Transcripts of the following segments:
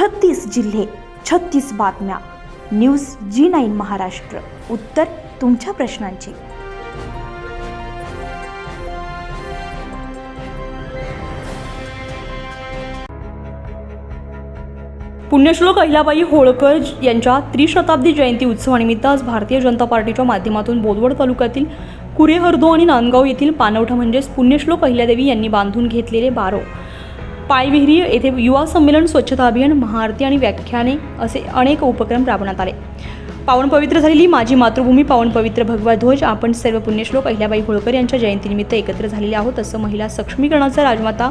छत्तीस जिल्हे छत्तीस बातम्या. News Zee nine Maharashtra. उत्तर तुमच्या प्रश्नांची. पुण्यश्लोक अहिल्याबाई होळकर यांच्या त्रिशताब्दी जयंती उत्सवानिमित्त आज भारतीय जनता पार्टीच्या माध्यमातून बोदवड तालुक्यातील कुरेहर्दो आणि नांदगाव येथील पानवठा म्हणजेच पुण्यश्लोक अहिल्यादेवी यांनी बांधून घेतलेले बारो. पायविहिरी येथे युवा संमेलन स्वच्छता अभियान महाआरती आणि व्याख्याने असे अनेक उपक्रम राबवण्यात आले. पावन पवित्र झालेली माझी मातृभूमी पावन पवित्र भगवा ध्वज आपण सर्व पुण्यश्लोक अहिल्याबाई होळकर यांच्या जयंतीनिमित्त एकत्र झालेले आहोत. असं महिला सक्षमीकरणाचा राजमाता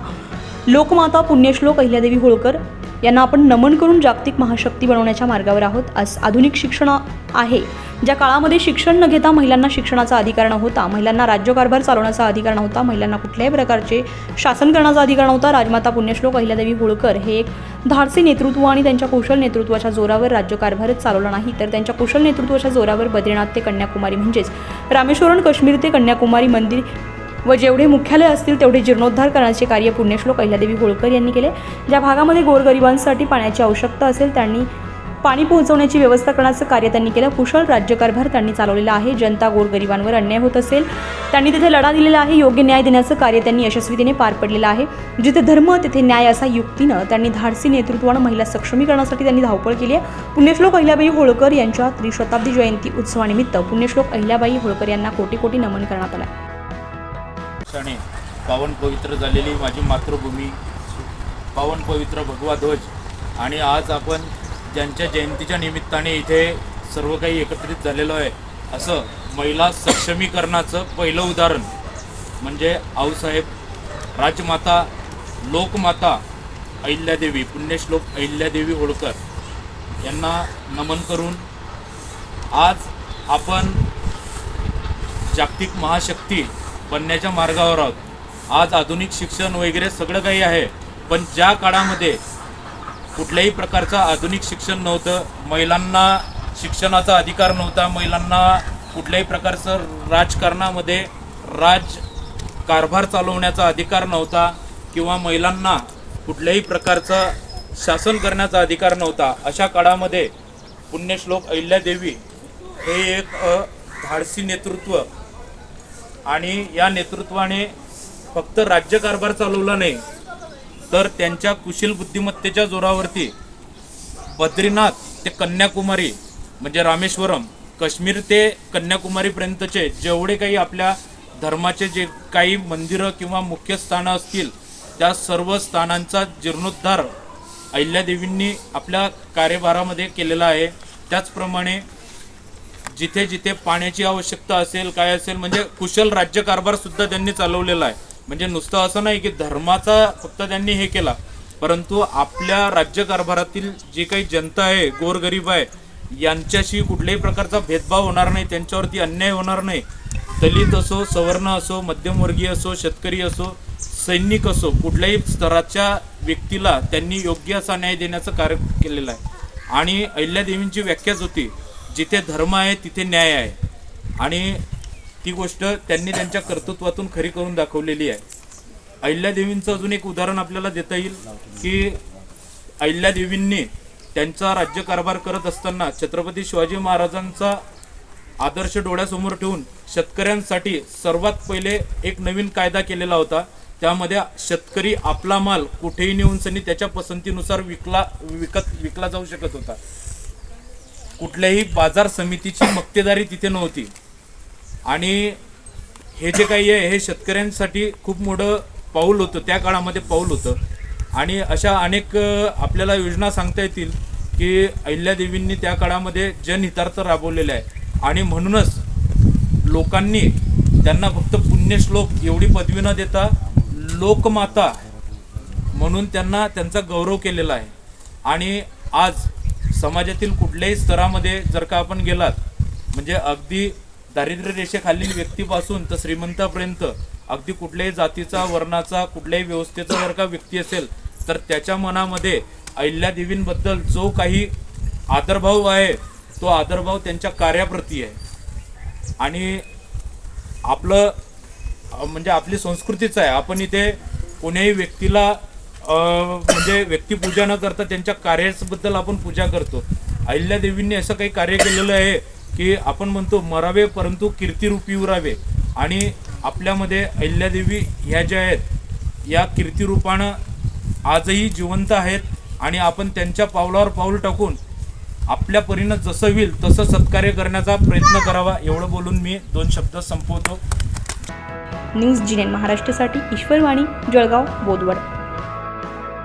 लोकमाता पुण्यश्लोक अहिल्यादेवी होळकर यांना आपण नमन करून जागतिक महाशक्ती बनवण्याच्या मार्गावर आहोत. आज आधुनिक शिक्षण आहे. ज्या काळामध्ये शिक्षण न घेता महिलांना शिक्षणाचा अधिकार नव्हता महिलांना राज्यकारभार चालवण्याचा अधिकार नव्हता महिलांना कुठल्याही प्रकारचे शासन करण्याचा अधिकार नव्हता राजमाता पुण्यश्लोक अहिल्यादेवी होळकर हे एक धाडसी नेतृत्व आणि त्यांच्या कुशल नेतृत्वाच्या जोरावर राज्यकारभारच चालवला नाही. तर त्यांच्या कुशल नेतृत्वाच्या जोरावर बद्रीनाथ ते कन्याकुमारी म्हणजेच रामेश्वरण काश्मीर ते कन्याकुमारी मंदिर व जेवढे मुख्यालय असतील तेवढे जीर्णोद्धार करण्याचे कार्य पुण्यश्लोक अहिल्यादेवी होळकर यांनी केले. ज्या भागामध्ये गोरगरिबांसाठी पाण्याची आवश्यकता असेल त्यांनी पाणी पोहोचवण्याची व्यवस्था करण्याचं कार्य त्यांनी केलं. कुशल राज्यकारभार त्यांनी चालवलेला आहे. जनता गोरगरिबांवर अन्याय होत असेल त्यांनी तिथे लढा दिलेला आहे. योग्य न्याय देण्याचं कार्य त्यांनी यशस्वीतेने पार पडलेलं आहे. जिथे धर्म तिथे न्याय असा युक्तीनं त्यांनी धाडसी नेतृत्वानं महिला सक्षमीकरणासाठी त्यांनी धावपळ केली आहे. पुण्यश्लोक अहिल्याबाई होळकर यांच्या त्रिशताब्दी जयंती उत्सवानिमित्त पुण्यश्लोक अहिल्याबाई होळकर यांना कोटी कोटी नमन करण्यात आलं आहे. क्षणी पावन पवित्र झालेली माझी मातृभूमी पावन पवित्र भगवा ध्वज. आणि आज आपण ज्यांच्या जयंतीच्या निमित्ताने इथे सर्व काही एकत्रित झालेलो आहे. असं महिला सक्षमीकरणाचं पहिलं उदाहरण म्हणजे आऊसाहेब राजमाता लोकमाता अहिल्यादेवी पुण्यश्लोक अहिल्यादेवी होळकर यांना नमन करून आज आपण जागतिक महाशक्ती बनण्याच्या मार्गावर आहोत. आज आधुनिक शिक्षण वगैरे सगळं काही आहे पण ज्या काळामध्ये कुठल्याही प्रकारचं आधुनिक शिक्षण नव्हतं. महिलांना शिक्षणाचा अधिकार नव्हता. महिलांना कुठल्याही प्रकारचं राजकारणामध्ये राज कारभार चालवण्याचा अधिकार नव्हता किंवा महिलांना कुठल्याही प्रकारचं शासन करण्याचा अधिकार नव्हता. अशा काळामध्ये पुण्यश्लोक अहिल्यादेवी हे एक धाडसी नेतृत्व आणि या नेतृत्वाने फक्त राज्यकारभार चालवला नाही तर त्यांच्या कुशल बुद्धिमत्तेच्या जोरावरती बद्रीनाथ ते कन्याकुमारी म्हणजे रामेश्वरम काश्मीर ते कन्याकुमारीपर्यंतचे जेवढे काही आपल्या धर्माचे जे काही मंदिरं किंवा मुख्य स्थानं असतील त्या सर्व स्थानांचा जीर्णोद्धार अहिल्यादेवींनी आपल्या कार्यभारामध्ये केलेला आहे. त्याचप्रमाणे जिथे जिथे पाण्याची आवश्यकता असेल काय असेल म्हणजे कुशल राज्यकारभारसुद्धा त्यांनी चालवलेला आहे. म्हणजे नुसतं असं नाही की धर्माचा फक्त त्यांनी हे केला परंतु आपल्या राज्यकारभारातील जी काही जनता आहे गोरगरीब आहे यांच्याशी कुठल्याही प्रकारचा भेदभाव होणार नाही त्यांच्यावरती अन्याय होणार नाही. दलित असो सवर्ण असो मध्यमवर्गीय असो शेतकरी असो सैनिक असो कुठल्याही स्तराच्या व्यक्तीला त्यांनी योग्य असा न्याय देण्याचं कार्य केलेलं आहे. आणि अहिल्यादेवींची व्याख्याच होती जिथे धर्म आहे तिथे न्याय आहे. आणि ती गोष्ट त्यांनी त्यांच्या कर्तृत्वातून खरी करून दाखवलेली आहे. अहिल्यादेवींचं अजून एक उदाहरण आपल्याला देता येईल की अहिल्यादेवींनी त्यांचा राज्यकारभार करत असताना छत्रपती शिवाजी महाराजांचा आदर्श डोळ्यासमोर ठेवून शेतकऱ्यांसाठी सर्वात पहिले एक नवीन कायदा केलेला होता. त्यामध्ये शेतकरी आपला माल कुठेही नेऊन सनी त्याच्या पसंतीनुसार विकला विकत विकला जाऊ शकत होता. कुठल्याही बाजार समितीची मक्तेदारी तिथे नव्हती. आणि हे जे काही आहे हे शेतकऱ्यांसाठी खूप मोठं पाऊल होतं. त्या काळामध्ये पाऊल होतं. आणि अशा अनेक आपल्याला योजना सांगता येतील की अहिल्यादेवींनी त्या काळामध्ये जनहितार्थ राबवलेले आहे. आणि म्हणूनच लोकांनी त्यांना फक्त पुण्यश्लोक एवढी पदवी न देता लोकमाता म्हणून त्यांना त्यांचा गौरव केलेला आहे. आणि आज समाजातील कुठल्याही स्तरामध्ये जर का आपण गेलात म्हणजे अगदी दारिद्र्य रेषेखालील व्यक्तीपासून तर श्रीमंतापर्यंत अगदी कुठल्याही जातीचा वर्णाचा कुठल्याही व्यवस्थेचा जर का व्यक्ती असेल तर त्याच्या मनामध्ये अहिल्यादेवींबद्दल जो काही आदरभाव आहे तो आदरभाव त्यांच्या कार्याप्रती आहे. आणि आपलं म्हणजे आपली संस्कृतीच आहे. आपण इथे कोण्याही व्यक्तीला म्हणजे व्यक्तिपूजा न करता त्यांच्या कार्याबद्दल आपण पूजा करतो. अहिल्यादेवींनी असं काही कार्य केलेलं आहे की आपण म्हणतो मरावे परंतु कीर्तिरूपी उरावे. आणि आपल्यामध्ये अहिल्यादेवी ह्या ज्या आहेत या कीर्तिरूपानं आजही जिवंत आहेत आणि आपण त्यांच्या पावलावर पाऊल टाकून आपल्या परीनं जसं होईल तसं सत्कार्य करण्याचा प्रयत्न करावा एवढं बोलून मी दोन शब्द संपवतो. न्यूज जिनेन महाराष्ट्रासाठी ईश्वरवाणी जळगाव बोदवड